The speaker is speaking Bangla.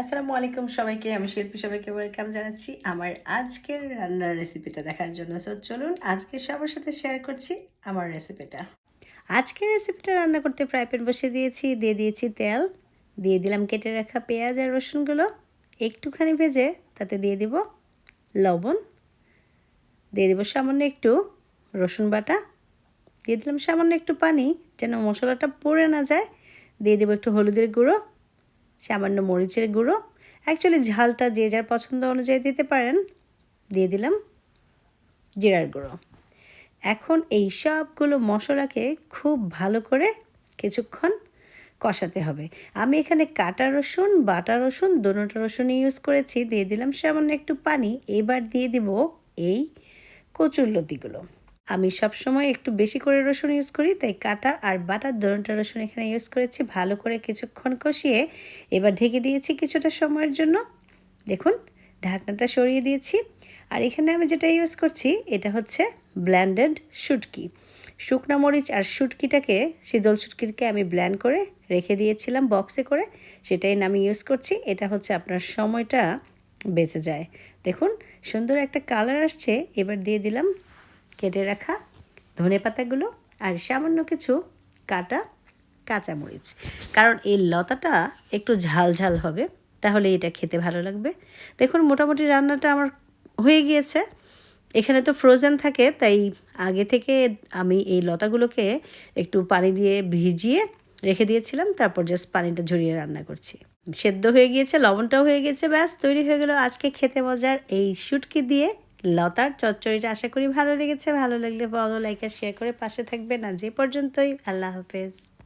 আসসালামু আলাইকুম সবাইকে, আমি শিল্পী সবাইকে ওয়েলকাম জানাচ্ছি আমার আজকের রান্নার রেসিপিটা দেখার জন্য। সো চলুন আজকে সবার সাথে শেয়ার করছি আমার রেসিপিটা। আজকের রেসিপিটা রান্না করতে ফ্রাই প্যান বসিয়ে দিয়েছি, দিয়ে দিয়েছি তেল, দিয়ে দিলাম কেটে রাখা পেঁয়াজ আর রসুনগুলো। একটুখানি ভেজে তাতে দিয়ে দিব লবণ, দিয়ে দেবো সামান্য একটু রসুন বাটা, দিয়ে দিলাম সামান্য একটু পানি, যেন মশলাটা পড়ে না যায়। দিয়ে দেবো একটু হলুদের গুঁড়ো সামান্য মরিচের গুঁড়ো। অ্যাকচুয়ালি ঝালটা যে যার পছন্দ অনুযায়ী দিতে পারেন। দিয়ে দিলাম জিরার গুঁড়ো। এখন এই সবগুলো মশলাকে খুব ভালো করে কিছুক্ষণ কষাতে হবে। আমি এখানে কাটা রসুন, বাটা রসুন দোনোটা রসুন ইউজ করেছি। দিয়ে দিলাম সামান্য একটু পানি। এবার দিয়ে দিব এই কচুর লতিগুলো। আমি সবসময় একটু বেশি করে রসুন ইউজ করি, তাই কাটা আর বাটার দোনটা রসুন এখানে ইউজ করেছি। ভালো করে কিছুক্ষণ কষিয়ে এবার ঢেকে দিয়েছি কিছুটা সময়ের জন্য। দেখুন, ঢাকনাটা সরিয়ে দিয়েছি। আর এখানে আমি যেটা ইউজ করছি, এটা হচ্ছে ব্ল্যান্ডেড শুটকি। শুকনো মরিচ আর শুটকিটাকে, শীতল শুটকিকে আমি ব্ল্যান্ড করে রেখে দিয়েছিলাম বক্সে করে। সেটাই আমি ইউজ করছি। এটা হচ্ছে আপনার সময়টা বেঁচে যায়। দেখুন, সুন্দর একটা কালার আসছে। এবার দিয়ে দিলাম কেটে রাখা ধনে পাতাগুলো আর সামান্য কিছু কাটা কাঁচামরিচ। কারণ এই লতাটা একটু ঝাল ঝাল হবে, তাহলে এটা খেতে ভালো লাগবে। দেখুন, মোটামুটি রান্নাটা আমার হয়ে গিয়েছে। এখানে তো ফ্রোজেন থাকে, তাই আগে থেকে আমি এই লতাগুলোকে একটু পানি দিয়ে ভিজিয়ে রেখে দিয়েছিলাম, তারপর জাস্ট পানিটা ঝরিয়ে রান্না করছি। সেদ্ধ হয়ে গিয়েছে, লবণটাও হয়ে গিয়েছে, ব্যাস, তৈরি হয়ে গেল আজকে খেতে মজার এই শুটকি দিয়ে লতার চচ্চড়িটা আশা করি ভালো লেগেছে। ভালো লাগলে বলো লাইক আর শেয়ার করে পাশে থাকবেন। আজ যে পর্যন্তই। আল্লাহ হাফেজ।